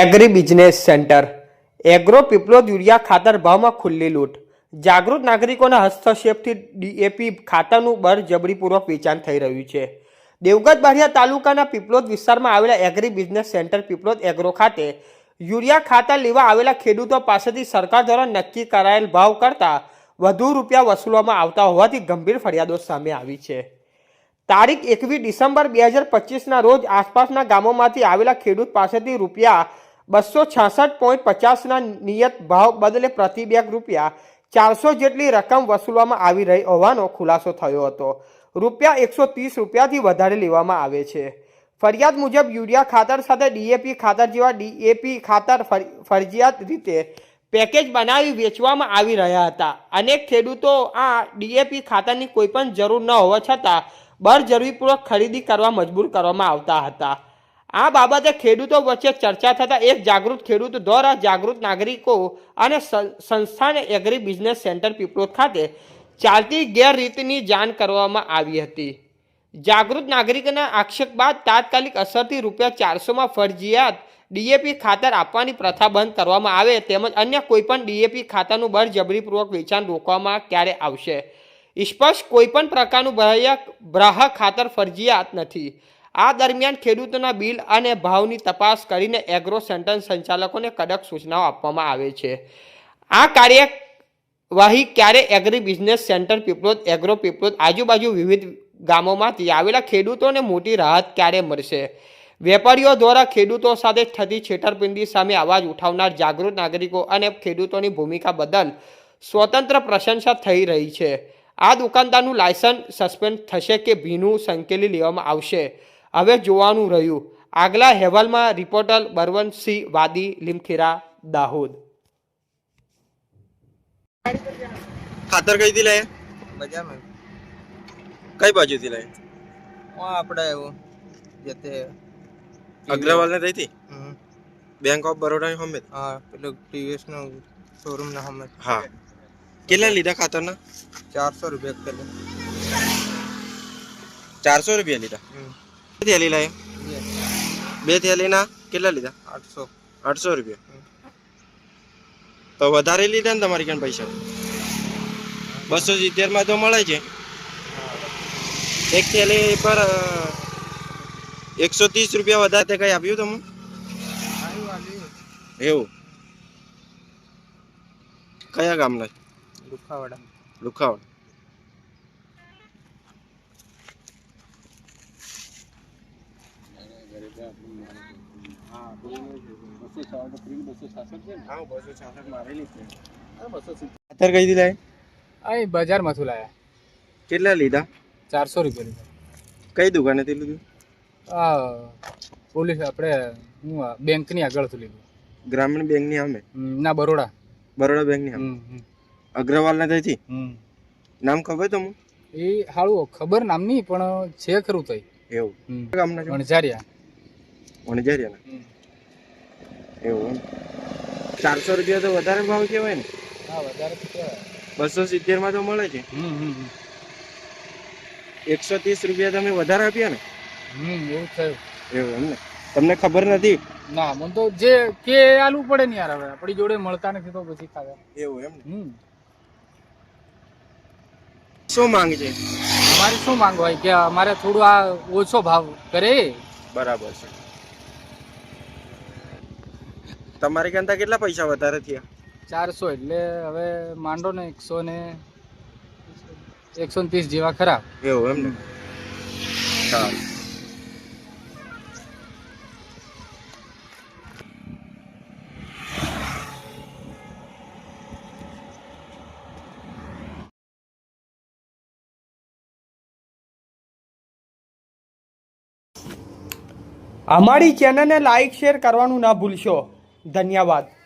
Agri business centre agro Piplod urea ખાતર ભાવમાં ખુલ્લી લૂંટ. જાગૃત નાગરિકોના હસ્તક્ષેપથી ડીએપી ખાતરનું બળજબરીપૂર્વક વેચાણ થઈ રહ્યું છે. દેવગત બારિયા તાલુકાના પીપલોદ વિસ્તારમાં આવેલા agri business centre Piplod agro ખાતે યુરિયા ખાતર લેવા આવેલા ખેડૂતો પાસેથી સરકાર દ્વારા નક્કી કરાયેલ ભાવ કરતાં વધુ રૂપિયા વસૂલવામાં આવતા હોવાથી ગંભીર ફરિયાદો સામે આવી છે. તારીખ એકવીસ ડિસેમ્બર બે હજાર પચીસના રોજ આસપાસના ગામોમાંથી આવેલા ખેડૂત પાસેથી રૂપિયા બસો છાસઠ પોઈન્ટ પચાસના નિયત ભાવ બદલે પ્રતિ બેગ રૂપિયા ચારસો જેટલી રકમ વસૂલવામાં આવી રહી હોવાનો ખુલાસો થયો હતો. રૂપિયા એકસો ત્રીસ રૂપિયાથી વધારે લેવામાં આવે છે. ફરિયાદ મુજબ યુરિયા ખાતર સાથે ડીએપી ખાતર જેવા ડીએપી ખાતર ફરજિયાત રીતે પેકેજ બનાવી વેચવામાં આવી રહ્યા હતા. અનેક ખેડૂતો આ ડીએપી ખાતરની કોઈપણ જરૂર ન હોવા છતાં બરજરૂરીપૂર્વક ખરીદી કરવા મજબૂર કરવામાં આવતા હતા. આ બાબતે ખેડૂતો વચ્ચે ચર્ચા થતાં એક જાગૃત ખેડૂત દ્વારા જાગૃત નાગરિકો અને સંસ્થાને એગ્રી બિઝનેસ સેન્ટર પીપળોદ ખાતે ચાલતી ગેરરીતની જાણ કરવામાં આવી હતી. જાગૃત નાગરિકના આક્ષેપ બાદ તાત્કાલિક અસરથી રૂપિયા ચારસોમાં ફરજિયાત ડીએપી ખાતર આપવાની પ્રથા બંધ કરવામાં આવે તેમજ અન્ય કોઈપણ ડીએપી ખાતરનું બળજબરીપૂર્વક વેચાણ રોકવામાં ક્યારે આવશે. સ્પષ્ટ કોઈપણ પ્રકારનું ગ્રાહક ખાતર ફરજિયાત નથી. આ દરમિયાન ખેડૂતોના બિલ અને ભાવની તપાસ કરીને એગ્રો સેન્ટર સંચાલકોને કડક સૂચનાઓ આપવામાં આવે છે. આ કાર્યવાહી ક્યારે agri business centre Piplod agro Piplod આજુબાજુ વિવિધ ગામોમાંથી આવેલા ખેડૂતોને મોટી રાહત ક્યારે મળશે? વેપારીઓ દ્વારા ખેડૂતો સાથે થતી છેતરપિંડી સામે અવાજ ઉઠાવનાર જાગૃત નાગરિકો અને ખેડૂતોની ભૂમિકા બદલ સ્વતંત્ર પ્રશંસા થઈ રહી છે. આ દુકાનદારનું લાયસન્સ સસ્પેન્ડ થશે કે ભીનું સંકેલી લેવામાં આવશે? હવે જોવાનું રહ્યું. આગલા અહેવાલમાં રિપોર્ટર બરવંતસિંહ વાદી લીમખેરા દાહોદ. ખાતર કઈથી બજારમાં કઈ બાજુથી લાય? હું આપણે એવું જે તે અગ્રવાલ ને તઈથી હમ. બેંક ઓફ બરોડા ની હમે હા પેલું ટીવીએસ નો શોરૂમ ના હમે હા. કેટલા લીધા ખાતરના? ચારસો રૂપિયા પેલો. ચારસો રૂપિયા લીધા. બે થેલી લાય બે. થેલીના? કેટલા લીધા? આઠસો. આઠસો રૂપિયા. તો વધારે લીધા ને તમારી કણ પૈસા? બસો સિત્તેરમાં તો મળે છે. એક થેલી પર એકસો ત્રીસ રૂપિયા વધારે કઈ આપ્યું તમે આવ્યું આવ્યું એવું? કયા ગામના? લુખાવાડા. લુખાવડ. કઈ લાય અહીં બજારમાંથી લાયા? કેટલા લીધા? ચારસો રૂપિયા લીધા. કઈ દુકાનેથી લીધું? આ પોલીસ આપણે હું બેંકની આગળથી લીધું. ગ્રામીણ બેંકની સામે? ના બરોડા. બરોડા બેંકની સામે? હમ, હમ, અગ્રવાલ ને ત્યાંથી? નામ ખબર તમને? એ હાળું ખબર નામની પણ છે ખરું તઈ. એવું. ગામના છો? વણઝારિયા વણઝારિયાના. એવું ચારસો રૂપિયા તો વધારે ભાવ કહેવાય ને. હા વધારે બસો સિત્તેરમાં તો મળે છે. એકસો ત્રીસ રૂપિયા તમે વધારે આપ્યા ને. એવું થયું. એવું એમ ને. તમને ખબર નથી? ના મને તો જે કે આલું પડે ને યાર હવે. આપણી જોડે મળતા નથી તો પછી ખાવા એવું એમ હમ. શું માંગ છે? અમારે શું માંગ હોય? કે અમારે થોડું આ ઓછો ભાવ કરે બરાબર છે. તમારી કરતા કેટલા પૈસા વધારે થયા? ચારસો એટલે હવે માંડો ને એકસો ને એકસો ને ત્રીસ જેવા ખરા એવું એમ ને સારું અમારી ચેનલને લાઇક શેર કરવાનું ના ભૂલશો. ધન્યવાદ.